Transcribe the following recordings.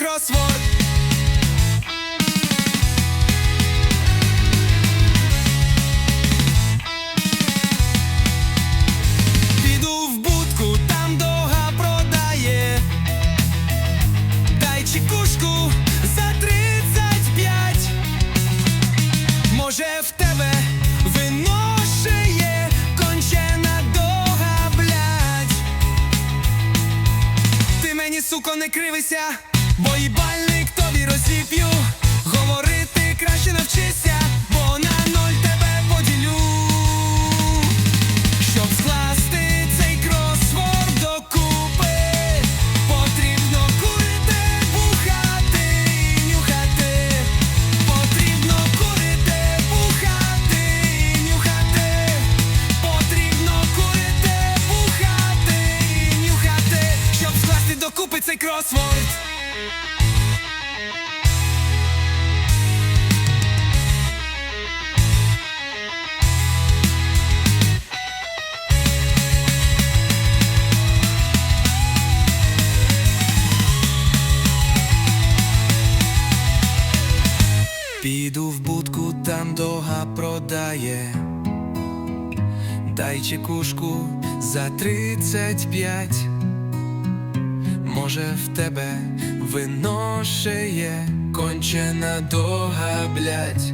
кросворд. Піду в будку, там дога продає. Дай чекушку за тридцять Може в тебе виношує кончена дога. Ти мені, суко, не кривися, бо тобі розіп'ю. Говорити краще навчися, бо на ноль тебе поділю. Щоб скласти цей кросворд докупи, потрібно курити, бухати нюхати. Потрібно курити, бухати нюхати. Потрібно курити, бухати нюхати. Щоб скласти докупи цей. Піду в будку, там дога продає. Дай чекушку за тридцять п'ять. Може в тебе виношеє кончена дога, блять.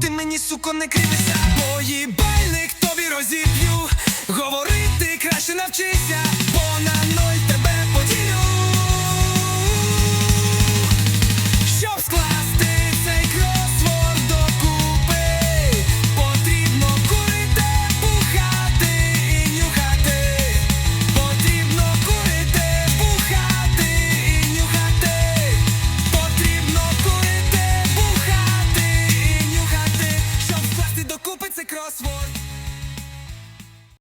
Ти мені, суко, не кривися, поїбальник тобі розіб'ю. Говорити краще навчися,